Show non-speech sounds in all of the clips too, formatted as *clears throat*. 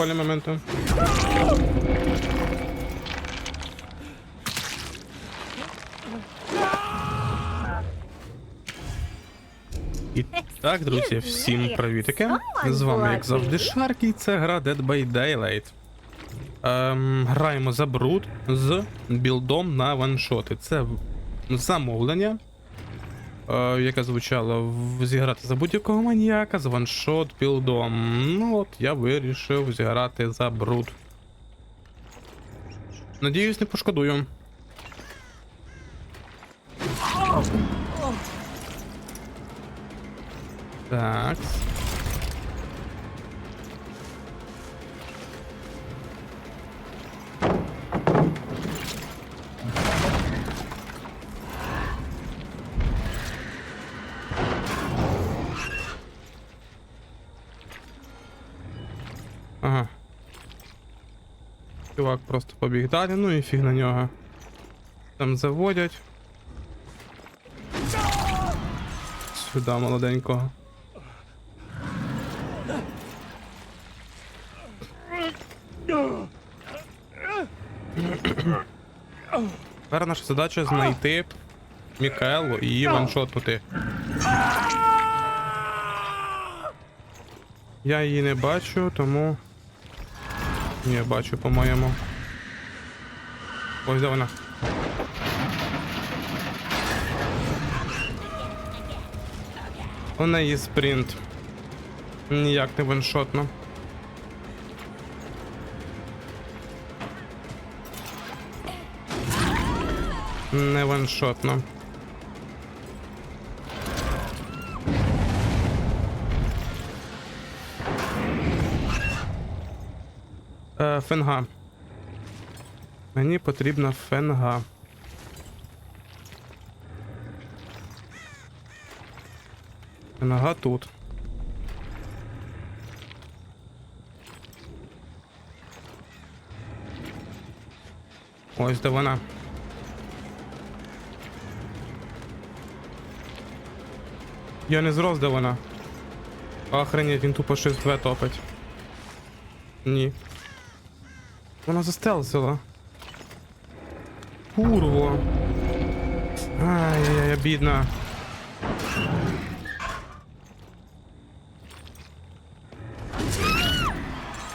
прикольний момент. І так, друзі, всім привітики. З вами, як завжди, Шарк, і це гра Dead by Daylight. Ем, граємо за бруд з білдом на ваншоти. Це замовлення, е, звучала зіграти за будь-якого маніяка з ваншот білдом. Ну от я вирішив зіграти за бруд. Надіюсь, не пошкодую. Так. Чувак просто побіг далі, ну і фіг на нього. Там заводять. Сюди молоденького. Тепер наша задача знайти Мікаелу і її ваншотнути. Я її не бачу, тому. Ні, бачу, по-моєму. Ось де вона. У неї спринт. Ніяк не ваншотно. Не ваншотно. Фенга. Мені потрібна фенга. Фенга тут. Ось де вона. Я не зрос, де вона. Охренеть, він тупо 6-2 топить. Ні. Вона застелсила. Курво. Ай-яй-яй, бідна.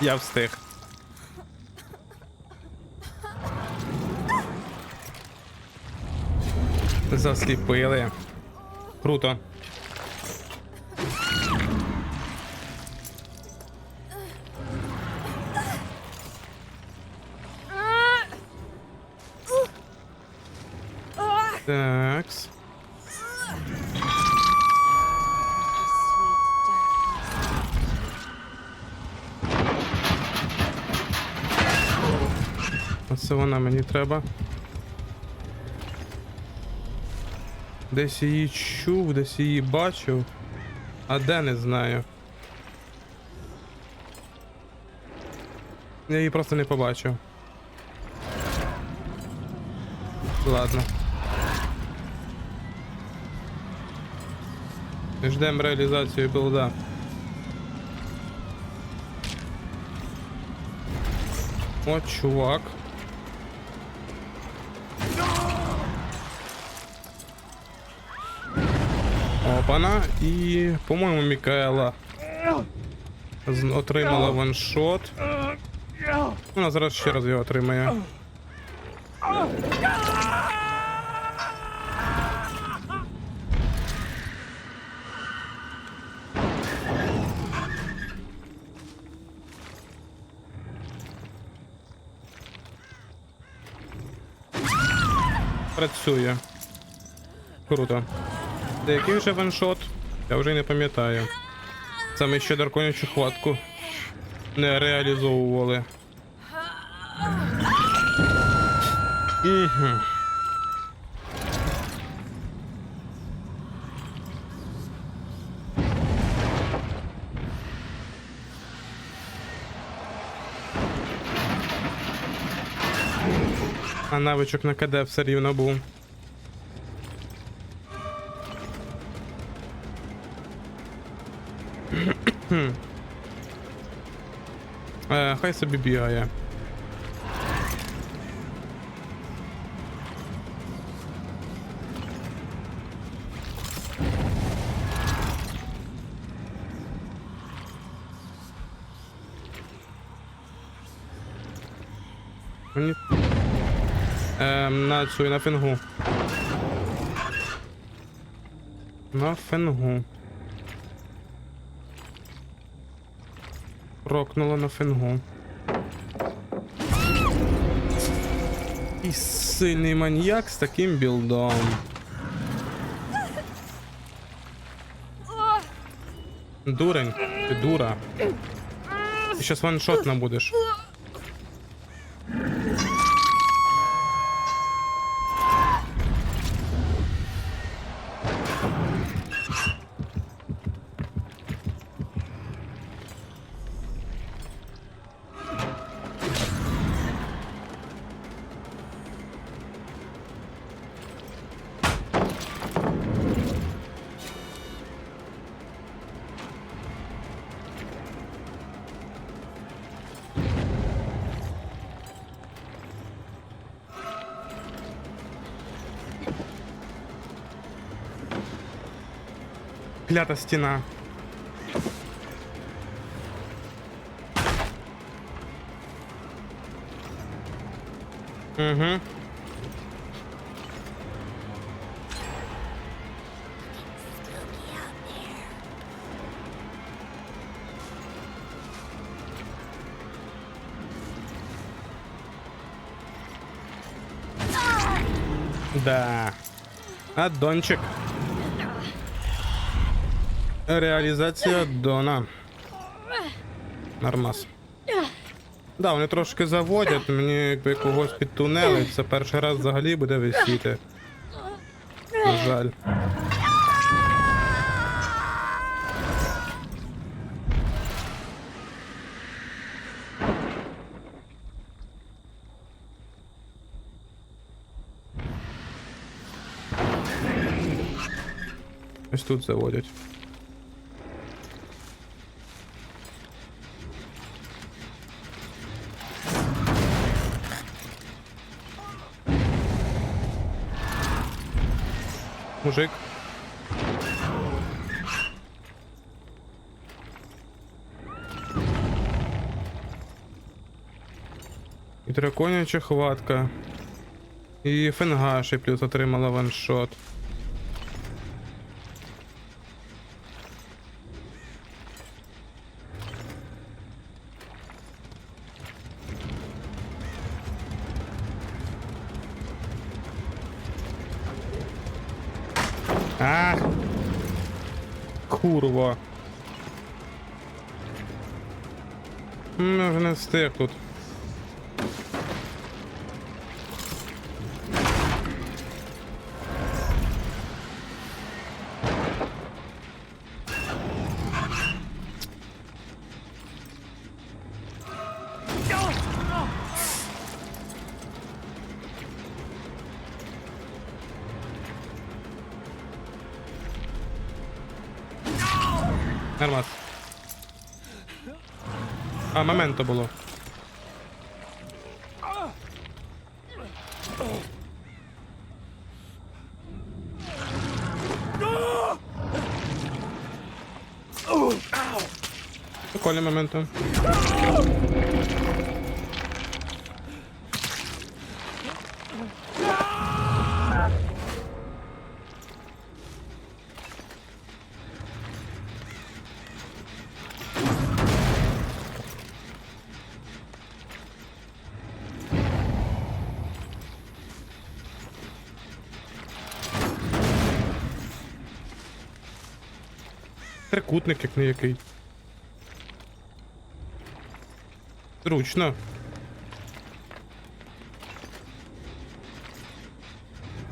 Я встиг. Засліпили. Круто. Такс. Оце вона мені треба. Десь її чув, десь її бачив. А де не знаю. Я її просто не побачив. Ладно. Ждемо реалізацію білда. О, чувак. Опана. І, по-моєму, Мікаела отримала ваншот. Вона зараз ще раз його отримає. Працює. Круто. Де який вже ваншот? Я вже й не пам'ятаю. Ми ще драконячу хватку не реалізовували. Угу. Навичок на КД все рівно був. Е, хай собі бігає. На цю на фінгу. На фенгу. Рокнуло на фенгу. І сильний маньяк з таким білдом. Дурень, ти дура. Ти щас ваншотна будеш. Клята стіна. Угу. Да. Аддончик. Реалізація Дона. Нормас. Да, вони трошки заводять, мені якби когось підтунели, це перший раз взагалі буде висіти. На жаль. Ось тут заводять. Мужик. І драконяча хватка. І фенга ще плюс отримала ваншот. А! Курва. Ну, вже не встиг тут. А, було. Прикольний моменто. Трикутник як не який. Зручно.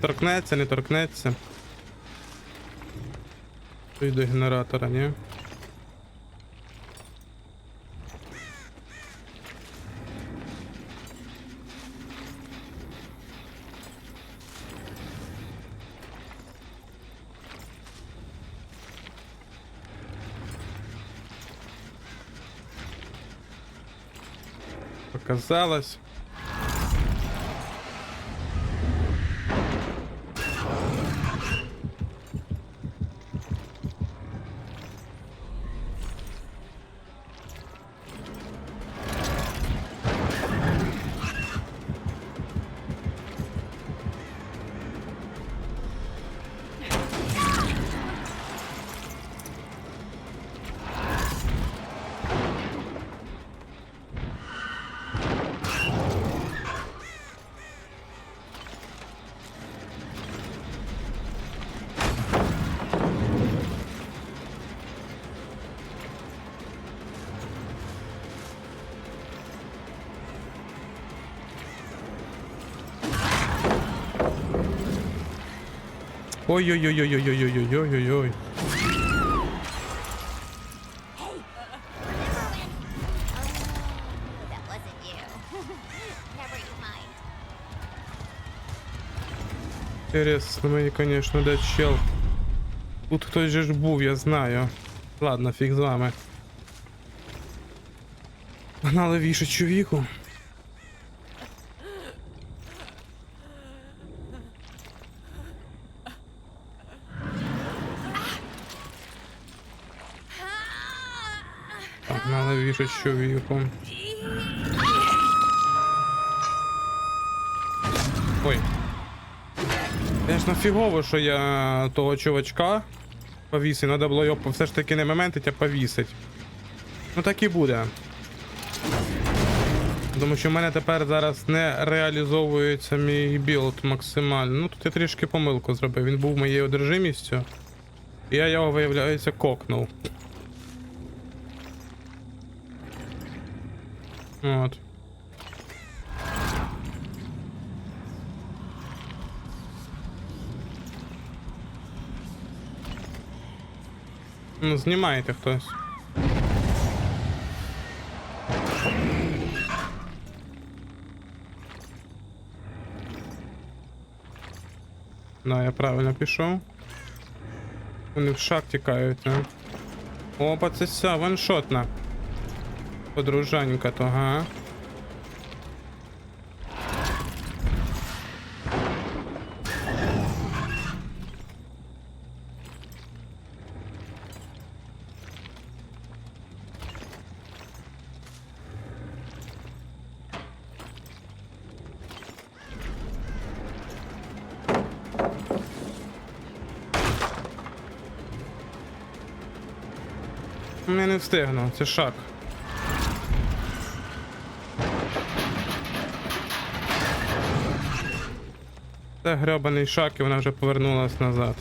Торкнеться, не торкнеться. Той до генератора, ні? Показалось. Ой-ой-ой-ой-ой-ой-ой-ой-ой-ой. Інтересно мені, конечно, де чел. Тут хтось же ж був, я знаю. Ладно, фіг з вами. Погнали віше чоловіку. Погнали віше чоловіку. Ой. Звісно, фігово, що я того чувачка повісив. Треба було його все ж таки не моментить, а повісить. Ну так і буде. Тому що в мене тепер зараз не реалізовується мій білд максимально. Ну тут я трішки помилку зробив. Він був моєю одержимістю. І я його, виявляється, кокнув. От. Ну, знімайте хтось. Да, я правильно пішов. Вони в шаг тікають, а. Опа, це ся, ваншотна. Подружанька то, га. Я не встигну, це шаг. Це гребаний шаг і вона вже повернулась назад.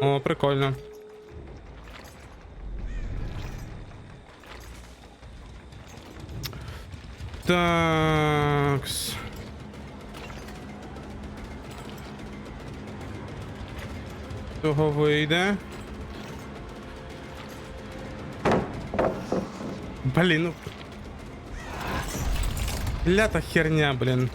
О, прикольно. Такс. Того вийде. Блін, ну. Лята херня, блін.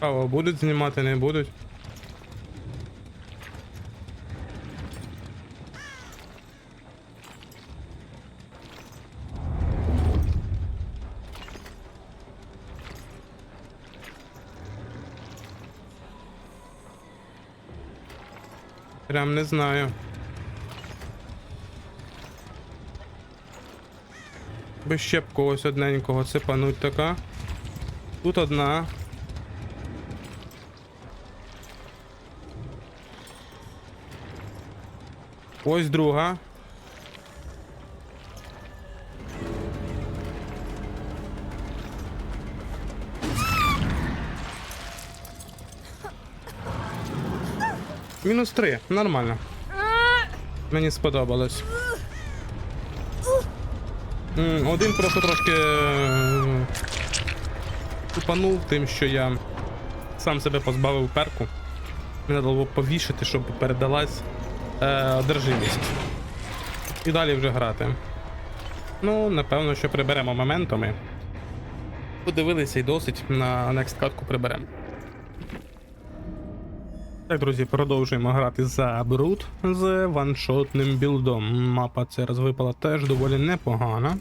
Кого будуть знімати, не будуть. Прям не знаю. Би ще б когось одненького цепануть така. Тут одна. Ось друга. Мінус три, нормально. Мені сподобалось. Один просто трошки е, тупанув тим, що я сам себе позбавив перку. Треба було повішати, щоб передалась е, одержимість. І далі вже грати. Ну, напевно, що приберемо моментами. Подивилися і досить на next катку приберемо. Так, друзі, продовжуємо грати за Брут з ваншотним білдом. Мапа ця раз випала теж доволі непогана.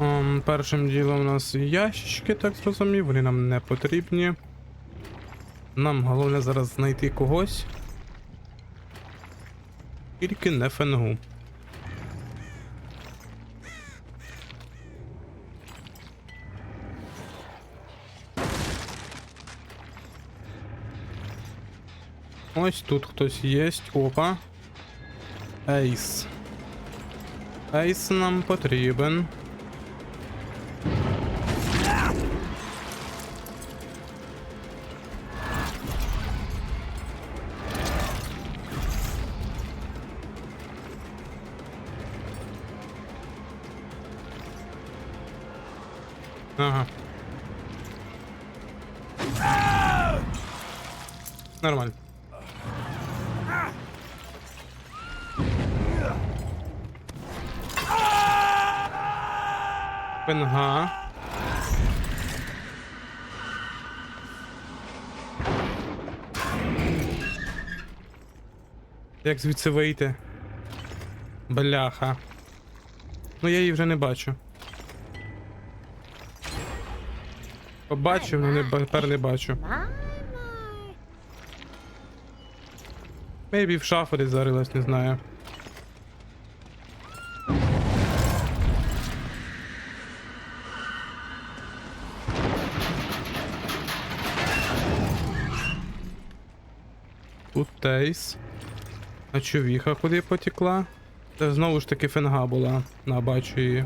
Ем, першим ділом у нас ящички, так зрозумів, вони нам не потрібні. Нам головне зараз знайти когось. Тільки не фенгу. Ось тут хтось є. Опа. Ейс. Ейс нам потрібен. Ага. Нормально. Пенга. Як звідси вийти? Бляха. Ну я її вже не бачу. Побачив, але не, тепер не бачу. Мейбі в шафу десь зарилась, не знаю. Тут тейс. А човіха куди потекла? Це знову ж таки фенга була. На, бачу її.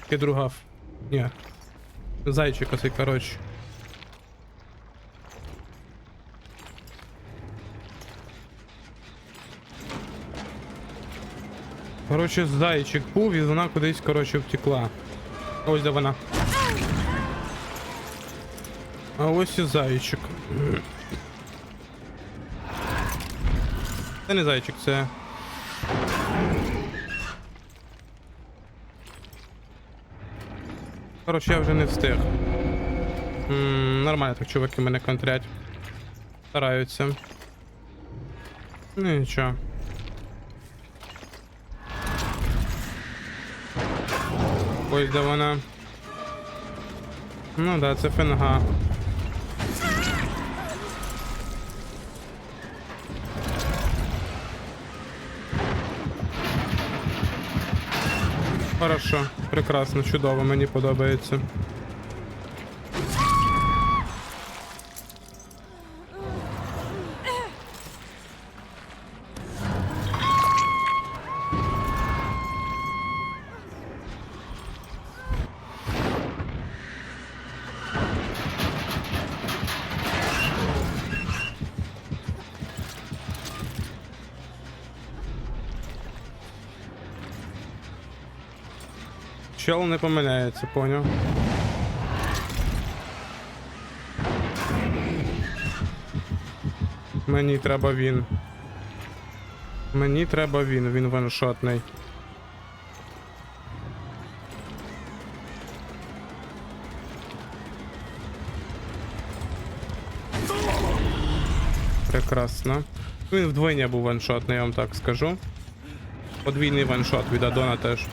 Таки друга. Ні. Зайчик оцей, коротше. Коротше, зайчик був і вона кудись, коротше, втекла. Ось де вона. А ось і зайчик. Це не зайчик, це. Коротше, я вже не встиг. м нормально так чуваки мене контрять. Стараються. Ну нічого. Ось де вона. Ну да, це фенга. Хорошо, прекрасно, чудово, мені подобається. Чел не помиляється, поняв. Мені треба він. Мені треба він, він ваншотний. Прекрасно. Він вдвоє був ваншотний, я вам так скажу. Подвійний ваншот від Адона теж.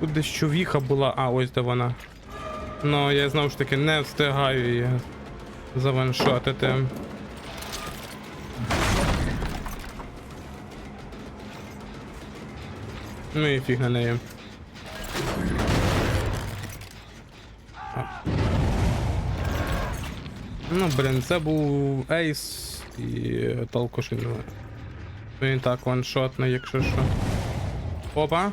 Тут десь човіха була, а ось де вона. Ну, я знову ж таки не встигаю її заваншотити. Ну і фіг на неї. Ну, блін, це був ейс і він. Він так ваншотний, якщо що. Опа.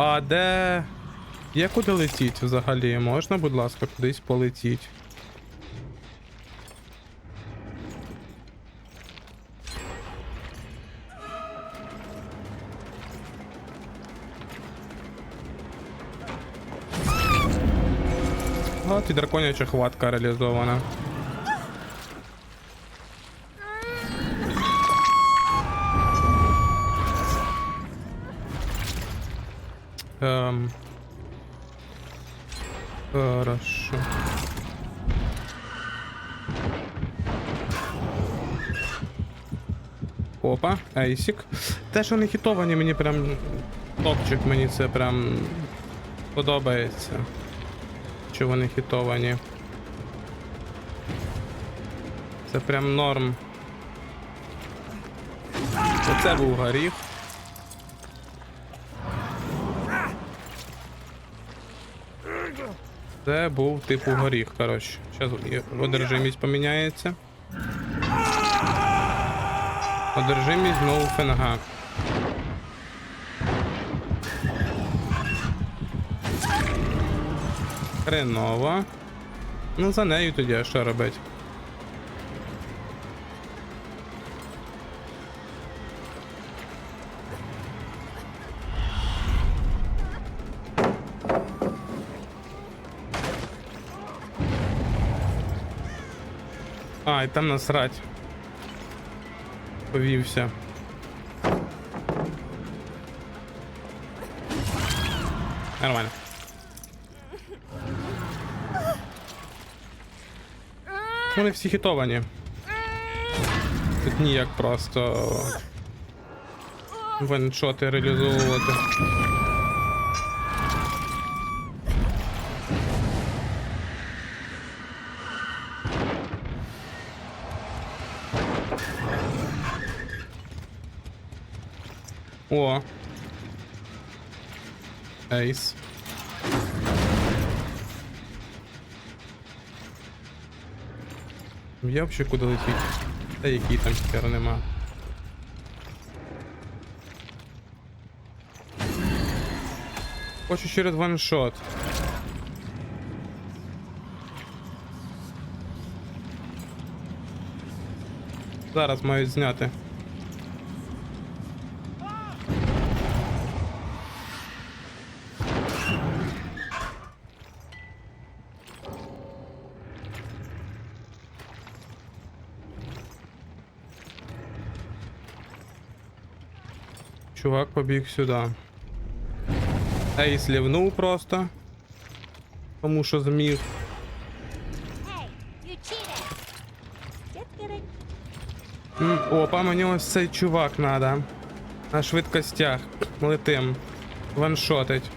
А де. Є куди летіть взагалі? Можна, будь ласка, кудись полетіть? От і драконяча хватка реалізована. Эм. Хорошо. Опа, Ейсік. Те, що не хітовані, мені прям топчик, мені це прям подобається. Що вони хітовані. Це прям норм. Оце був горіх. Це був типу горіх, коротше. Зараз одержимість поміняється. Одержимість знову фенга. Хреново. Ну, за нею тоді а що робить? А, і там насрать. Повівся. Нормально. Вони всі хітовані. Тут ніяк просто ваншоти реалізовувати. О. Ейс. Я взагалі куди летіть? Та який там хер нема. Хочу через ваншот. Зараз мають зняти. Чувак побіг сюди. Ейс лівнув просто. Тому що зміг. Опа, мені ось цей чувак надо. На швидкостях. Летим. Ваншотить.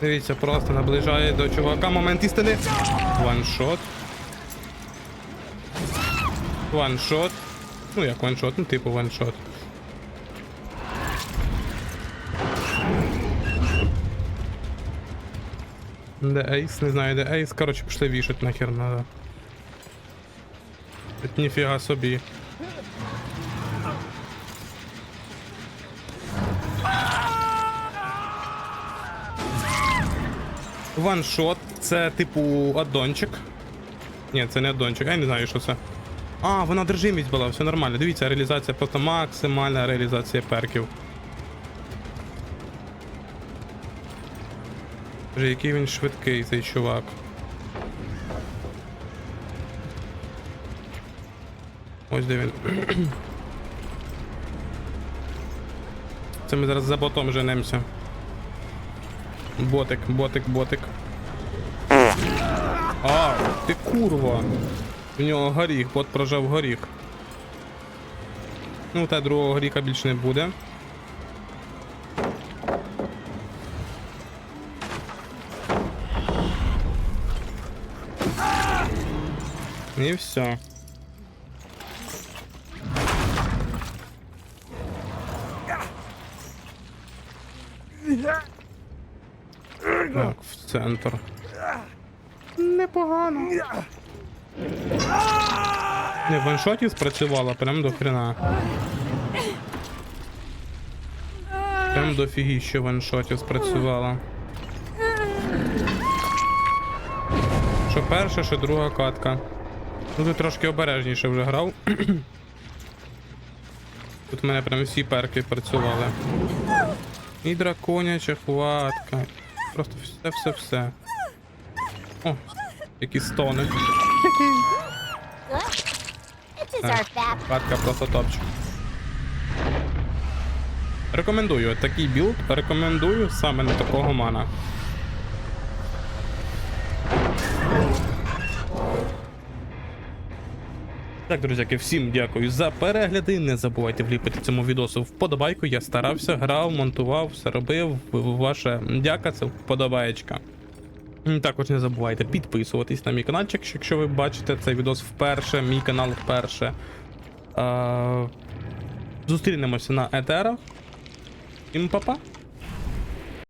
Дивіться, просто наближає до чувака. Момент істини. Ваншот. Ваншот. Ну як ваншот, ну типу ваншот. Де ейс? Не знаю, де ейс. Коротше, пішли вішать нахер надо. Тут ніфіга собі. Ваншот це типу аддончик. Ні, це не аддончик, я не знаю, що це. А, вона держимість була, все нормально. Дивіться, реалізація просто максимальна реалізація перків. Боже, який він швидкий, цей чувак. Ось де він. *clears throat* Це ми зараз за ботом женемося. Ботик, ботик, ботик. А, ти курва. У нього горіх, бот прожав горіх. Ну, та другого горіха більше не буде. І все. Так, в центр. непогано. Не, в ваншоті спрацювала прям до хрена. Прям до фігі, що ваншоті спрацювала. Що перша, що друга катка. Ну тут трошки обережніше вже грав. *clears throat* Тут в мене прям всі перки працювали. І драконяча хватка. Просто все-все-все. О, які стони. Хватка просто топчик. Рекомендую такий білд, рекомендую саме на такого мана. Так, друзяки, всім дякую за перегляди. Не забувайте вліпити цьому відосу вподобайку. Я старався, грав, монтував, все робив. Ваша дяка, це вподобаєчка. Також не забувайте підписуватись на мій каналчик, якщо ви бачите цей відос вперше, мій канал вперше. Зустрінемося на етерах. Всім па-па!